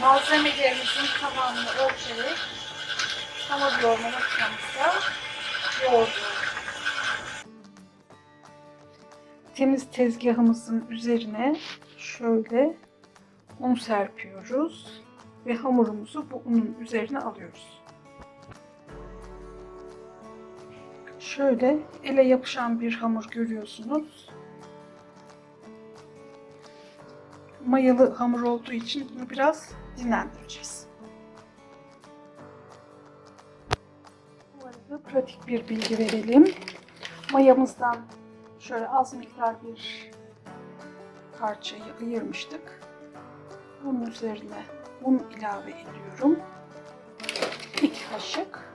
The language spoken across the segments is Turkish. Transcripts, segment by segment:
malzemelerimizin tamamını ölçerek hamur yoğurma makinemizde yoğuruyoruz. Temiz tezgahımızın üzerine şöyle un serpiyoruz ve hamurumuzu bu unun üzerine alıyoruz. Şöyle ele yapışan bir hamur görüyorsunuz. Mayalı hamur olduğu için bunu biraz dinlendireceğiz. Bu arada pratik bir bilgi verelim. Mayamızdan şöyle az miktar bir parçayı ayırmıştık. Bunun üzerine un ilave ediyorum. İki kaşık.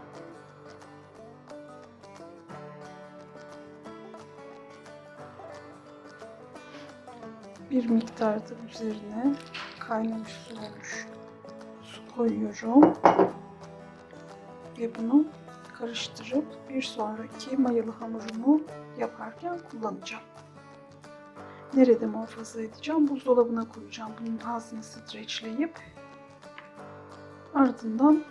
Bir miktar da üzerine kaynamış su olmuş su koyuyorum. Ve bunu karıştırıp bir sonraki mayalı hamurumu yaparken kullanacağım. Nerede muhafaza edeceğim? Buzdolabına koyacağım. Bunun ağzını streçleyip ardından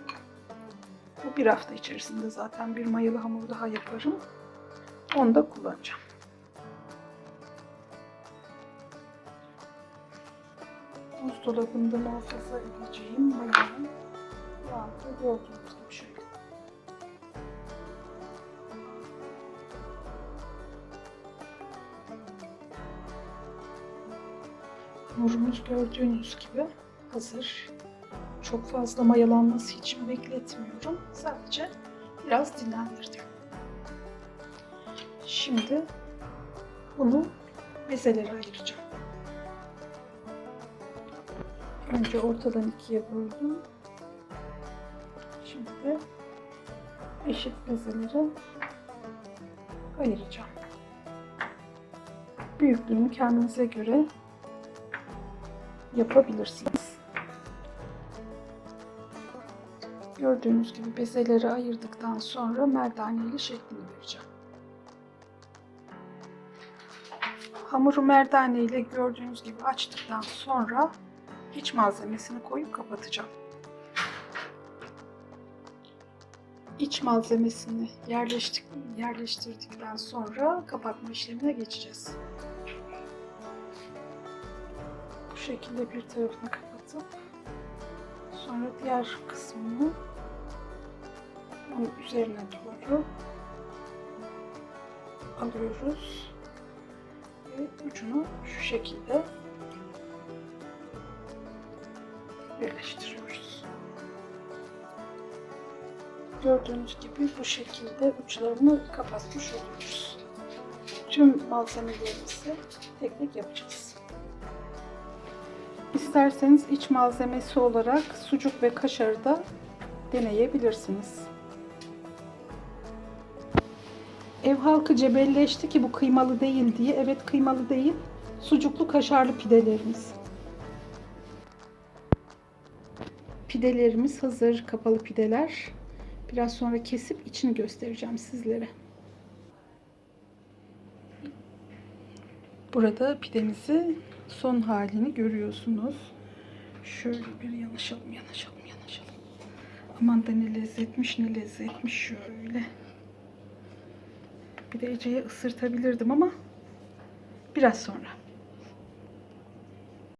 bu bir hafta içerisinde zaten bir mayalı hamur daha yaparım. Onu da kullanacağım. Buzdolabında muhafaza edeceğim mayanın kıvamını gördüğünüz gibi şöyle. Hamurumuz gördüğünüz gibi hazır. Çok fazla mayalanması için bekletmiyorum. Sadece biraz dinlendirdim. Şimdi bunu bezelere ayıracağım. Önce ortadan ikiye böldüm. Şimdi de eşit bezelere ayıracağım. Büyüklüğünü kendinize göre yapabilirsiniz. Gördüğünüz gibi bezeleri ayırdıktan sonra merdaneli şeklini vereceğim. Hamuru merdane ile gördüğünüz gibi açtıktan sonra iç malzemesini koyup kapatacağım. İç malzemesini yerleştik, yerleştirdikten sonra kapatma işlemine geçeceğiz. Bu şekilde bir tarafını kapatıp sonra diğer kısmını onun üzerine doğru alıyoruz ve ucunu şu şekilde birleştiriyoruz. Gördüğünüz gibi bu şekilde uçlarını kapatmış oluyoruz. Tüm malzemelerimizi tek tek yapacağız. İsterseniz iç malzemesi olarak sucuk ve kaşarı da deneyebilirsiniz. Ev halkı cebelleşti ki bu kıymalı değil diye. Evet kıymalı değil. Sucuklu kaşarlı pidelerimiz. Pidelerimiz hazır. Kapalı pideler. Biraz sonra kesip içini göstereceğim sizlere. Burada pidemizi son halini görüyorsunuz. Şöyle bir yanaşalım, yanaşalım, yanaşalım. Aman da ne lezzetmiş, ne lezzetmiş şöyle. Bir de Ece'ye ısırtabilirdim ama biraz sonra.